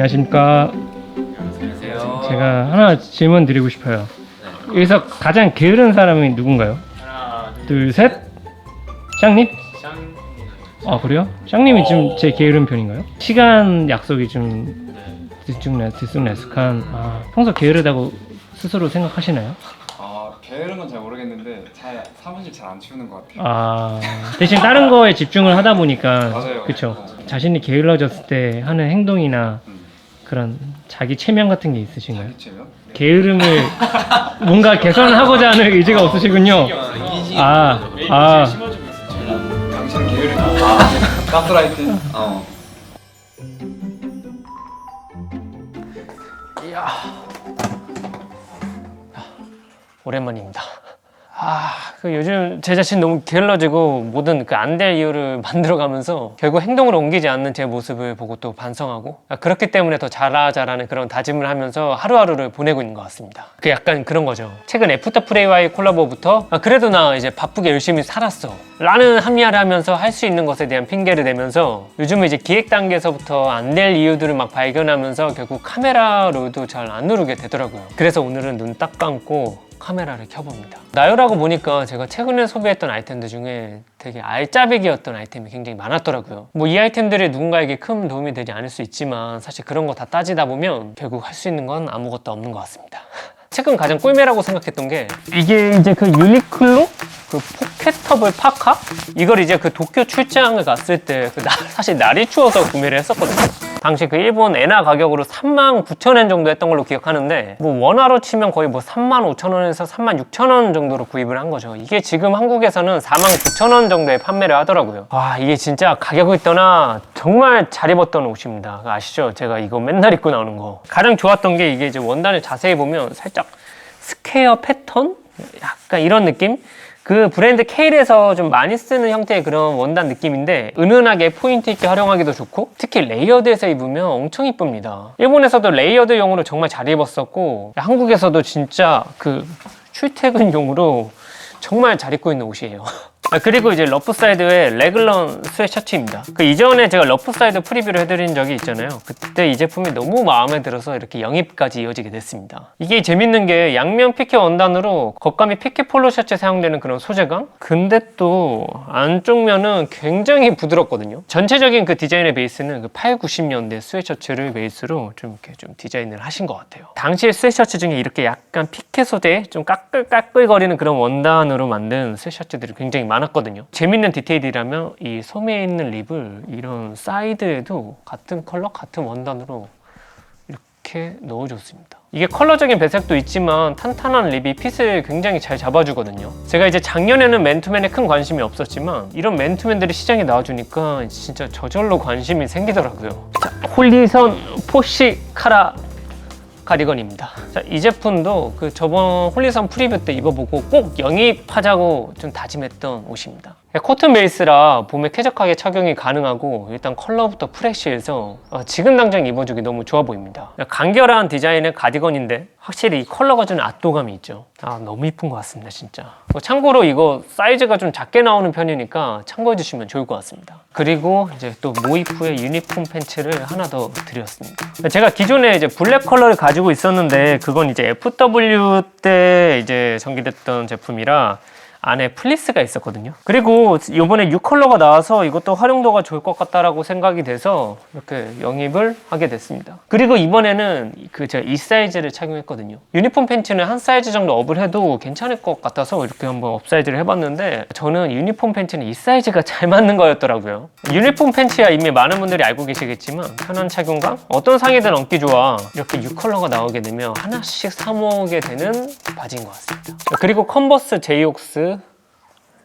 안녕하십니까. 안녕하세요. 제가 하나 질문 드리고 싶어요. 여기서 가장 게으른 사람이 누군가요? 하나, 둘, 셋. 짱님? 짱. 아 그래요? 짱님이 지금 제 게으른 편인가요? 시간 약속이 좀 들쑥날 들쑥날쑥한. 아 평소 게으르다고 스스로 생각하시나요? 아 게으른 건 잘 모르겠는데 잘 사무실 잘 안 치우는 것 같아요. 아 대신 다른 거에 집중을 하다 보니까 맞아요. 그쵸 자신이 게을러졌을 때 하는 행동이나 음. 그런 자기 체면 같은 게 있으신가요? 미치면? 게으름을 뭔가 개선하고자 하는 의지가 없으시군요. 아, 아, 당신 게으르다. 아, 가스라이팅. 어. 오랜만입니다. 아, 그 요즘 제 자신 너무 게을러지고 모든 그 안 될 이유를 만들어가면서 결국 행동으로 옮기지 않는 제 모습을 보고 또 반성하고 아, 그렇기 때문에 더 잘하자라는 그런 다짐을 하면서 하루하루를 보내고 있는 것 같습니다. 그 약간 그런 거죠. 최근 애프터 프레이와의 콜라보부터 아, 그래도 나 이제 바쁘게 열심히 살았어. 라는 합리화를 하면서 할 수 있는 것에 대한 핑계를 대면서 요즘은 이제 기획 단계에서부터 안 될 이유들을 막 발견하면서 결국 카메라로도 잘 안 누르게 되더라고요. 그래서 오늘은 눈 딱 감고 카메라를 켜봅니다. 나열하고 보니까 제가 최근에 소비했던 아이템들 중에 되게 알짜배기였던 아이템이 굉장히 많았더라고요. 뭐 이 아이템들이 누군가에게 큰 도움이 되지 않을 수 있지만 사실 그런 거 다 따지다 보면 결국 할 수 있는 건 아무것도 없는 것 같습니다. 최근 가장 꿀매라고 생각했던 게 이게 이제 그 유니클로 그 포켓터블 파카 이걸 이제 그 도쿄 출장을 갔을 때 그 사실 날이 추워서 구매를 했었거든요. 당시 그 일본 엔화 가격으로 3만 9천 엔 정도 했던 걸로 기억하는데 뭐 원화로 치면 거의 뭐 3만 5천 원에서 3만 6천 원 정도로 구입을 한 거죠. 이게 지금 한국에서는 4만 9천 원 정도에 판매를 하더라고요. 와 이게 진짜 가격을 떠나 정말 잘 입었던 옷입니다. 아시죠? 제가 이거 맨날 입고 나오는 거. 가장 좋았던 게 이게 이제 원단을 자세히 보면 살짝 스퀘어 패턴? 약간 이런 느낌? 그 브랜드 케일에서 좀 많이 쓰는 형태의 그런 원단 느낌인데 은은하게 포인트 있게 활용하기도 좋고 특히 레이어드해서 입으면 엄청 이쁩니다. 일본에서도 레이어드용으로 정말 잘 입었었고 한국에서도 진짜 그 출퇴근용으로 정말 잘 입고 있는 옷이에요. 아, 그리고 이제 러프사이드의 레글런 스웨셔츠입니다. 그 이전에 제가 러프사이드 프리뷰를 해드린 적이 있잖아요. 그때 이 제품이 너무 마음에 들어서 이렇게 영입까지 이어지게 됐습니다. 이게 재밌는 게 양면 피켓 원단으로 겉감이 피켓 폴로 셔츠에 사용되는 그런 소재감? 근데 또 안쪽 면은 굉장히 부드럽거든요. 전체적인 그 디자인의 베이스는 그 8, 90년대 스웨셔츠를 베이스로 좀 이렇게 좀 디자인을 하신 것 같아요. 당시의 스웨셔츠 중에 이렇게 약간 피켓 소재, 좀 까끌까끌거리는 그런 원단으로 만든 스웨셔츠들이 굉장히 많 았거든요. 재밌는 디테일이라면 이 소매에 있는 립을 이런 사이드에도 같은 컬러, 같은 원단으로 이렇게 넣어줬습니다. 이게 컬러적인 배색도 있지만 탄탄한 립이 핏을 굉장히 잘 잡아주거든요. 제가 이제 작년에는 맨투맨에 큰 관심이 없었지만 이런 맨투맨들이 시장에 나와주니까 진짜 저절로 관심이 생기더라고요. 자, 홀리선 포시 카라 가디건입니다. 자, 이 제품도 그 저번 홀리선 프리뷰 때 입어보고 꼭 영입하자고 좀 다짐했던 옷입니다. 코튼 베이스라 봄에 쾌적하게 착용이 가능하고 일단 컬러부터 프레쉬해서 어, 지금 당장 입어주기 너무 좋아 보입니다. 간결한 디자인의 가디건인데 확실히 이 컬러가 주는 압도감이 있죠. 아 너무 이쁜 것 같습니다 진짜. 뭐 참고로 이거 사이즈가 좀 작게 나오는 편이니까 참고해 주시면 좋을 것 같습니다. 그리고 이제 또 모이프의 유니폼 팬츠를 하나 더 드렸습니다. 제가 기존에 이제 블랙 컬러를 가지고 있었는데 그건 이제 FW 때 이제 전개됐던 제품이라 안에 플리스가 있었거든요. 그리고 이번에 6컬러가 나와서 이것도 활용도가 좋을 것 같다라고 생각이 돼서 이렇게 영입을 하게 됐습니다. 그리고 이번에는 그 제가 이 사이즈를 착용했거든요. 유니폼 팬츠는 한 사이즈 정도 업을 해도 괜찮을 것 같아서 이렇게 한번 업 사이즈를 해봤는데 저는 유니폼 팬츠는 이 사이즈가 잘 맞는 거였더라고요. 유니폼 팬츠야 이미 많은 분들이 알고 계시겠지만 편한 착용감, 어떤 상의든 얹기 좋아 이렇게 6컬러가 나오게 되면 하나씩 사 모으게 되는 바지인 것 같습니다. 그리고 컨버스 제이옥스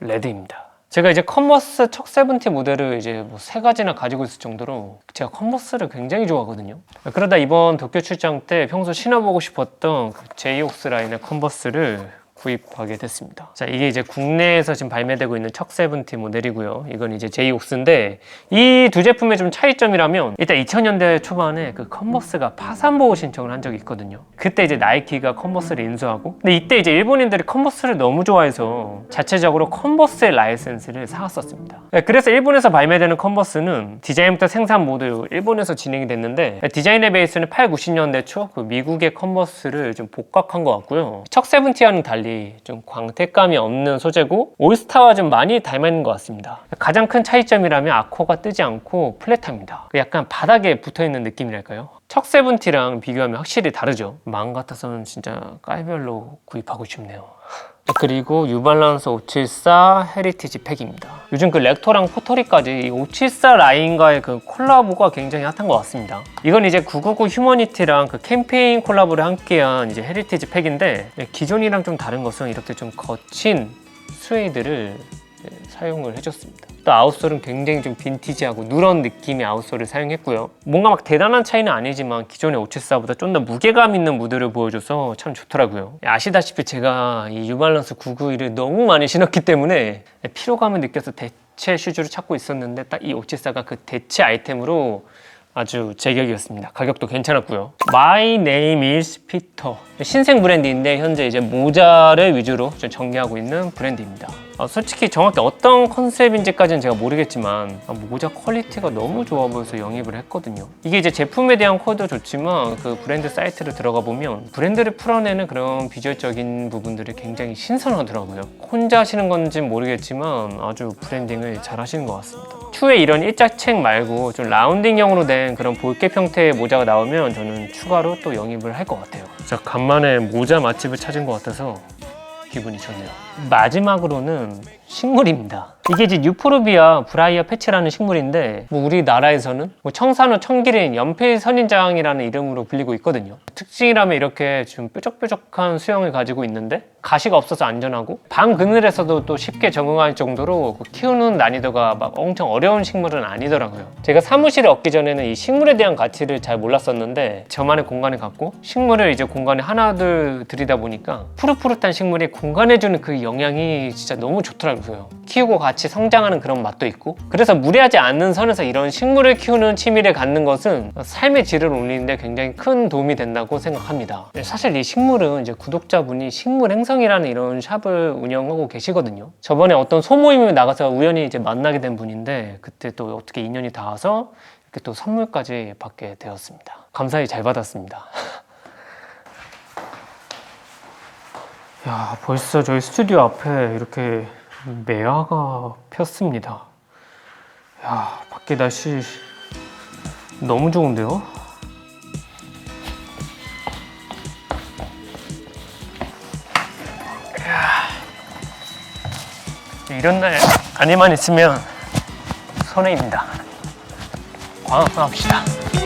레드입니다. 제가 이제 컨버스 척 세븐티 모델을 이제 뭐 세 가지나 가지고 있을 정도로 제가 컨버스를 굉장히 좋아하거든요. 그러다 이번 도쿄 출장 때 평소 신어보고 싶었던 그 제이옥스 라인의 컨버스를 구입하게 됐습니다. 자, 이게 이제 국내에서 지금 발매되고 있는 척 세븐티 모델이고요. 이건 이제 제이옥스인데 이 두 제품의 좀 차이점이라면 일단 2000년대 초반에 그 컨버스가 파산 보호 신청을 한 적이 있거든요. 그때 이제 나이키가 컨버스를 인수하고 근데 이때 이제 일본인들이 컨버스를 너무 좋아해서 자체적으로 컨버스의 라이센스를 사왔었습니다. 네, 그래서 일본에서 발매되는 컨버스는 디자인부터 생산 모두 일본에서 진행이 됐는데 디자인의 베이스는 8, 90년대 초 그 미국의 컨버스를 좀 복각한 것 같고요. 척 세븐티와는 달리 좀 광택감이 없는 소재고 올스타와 좀 많이 닮아 있는 것 같습니다. 가장 큰 차이점이라면 아코가 뜨지 않고 플랫합니다. 그 약간 바닥에 붙어 있는 느낌이랄까요? 척 세븐티랑 비교하면 확실히 다르죠. 마음 같아서는 진짜 깔별로 구입하고 싶네요. 그리고 유발란스 574 헤리티지 팩입니다. 요즘 그 렉토랑 포터리까지 이574 라인과의 그 콜라보가 굉장히 핫한 것 같습니다. 이건 이제 999 휴머니티랑 그 캠페인 콜라보를 함께한 이제 헤리티지 팩인데 기존이랑 좀 다른 것은 이렇게 좀 거친 스웨이드를 네, 사용을 해줬습니다. 또 아웃솔은 굉장히 좀 빈티지하고 누런 느낌의 아웃솔을 사용했고요. 뭔가 막 대단한 차이는 아니지만 기존의 574보다 좀 더 무게감 있는 무드를 보여줘서 참 좋더라고요. 아시다시피 제가 이 유발란스 991을 너무 많이 신었기 때문에 피로감을 느껴서 대체 슈즈를 찾고 있었는데 딱이 574가 그 대체 아이템으로 아주 제격이었습니다. 가격도 괜찮았고요. My name is Peter. 신생 브랜드인데 현재 이제 모자를 위주로 좀 전개하고 있는 브랜드입니다. 어, 솔직히 정확히 어떤 컨셉인지까지는 제가 모르겠지만 아, 모자 퀄리티가 너무 좋아 보여서 영입을 했거든요. 이게 이제 제품에 대한 코드도 좋지만 그 브랜드 사이트를 들어가 보면 브랜드를 풀어내는 그런 비주얼적인 부분들이 굉장히 신선하더라고요. 혼자 하시는 건지 모르겠지만 아주 브랜딩을 잘 하시는 것 같습니다. 추후에 이런 일자책 말고 좀 라운딩형으로 된 그런 볼캡 형태의 모자가 나오면 저는 추가로 또 영입을 할 것 같아요. 자, 간만에 모자 맛집을 찾은 것 같아서 기분이 좋네요. 마지막으로는 식물입니다. 이게 이제 유포르비아 브라이어 패치라는 식물인데 뭐 우리나라에서는 뭐 청산호 청기린 연필 선인장이라는 이름으로 불리고 있거든요. 특징이라면 이렇게 좀 뾰족뾰족한 수영을 가지고 있는데 가시가 없어서 안전하고 방 그늘에서도 또 쉽게 적응할 정도로 그 키우는 난이도가 막 엄청 어려운 식물은 아니더라고요. 제가 사무실에 얻기 전에는 이 식물에 대한 가치를 잘 몰랐었는데 저만의 공간을 갖고 식물을 이제 공간에 하나둘 들이다 보니까 푸릇푸릇한 식물이 공간해주는 그 영향이 진짜 너무 좋더라고요. 키우고 같이 성장하는 그런 맛도 있고 그래서 무리하지 않는 선에서 이런 식물을 키우는 취미를 갖는 것은 삶의 질을 올리는데 굉장히 큰 도움이 된다고 생각합니다. 사실 이 식물은 이제 구독자분이 식물 행성이라는 이런 샵을 운영하고 계시거든요. 저번에 어떤 소모임에 나가서 우연히 이제 만나게 된 분인데 그때 또 어떻게 인연이 닿아서 이렇게 또 선물까지 받게 되었습니다. 감사히 잘 받았습니다. 야, 벌써 저희 스튜디오 앞에 이렇게 매화가 폈습니다. 야, 밖에 날씨 너무 좋은데요? 이야, 이런 날 안에만 있으면 손해입니다. 광합합시다.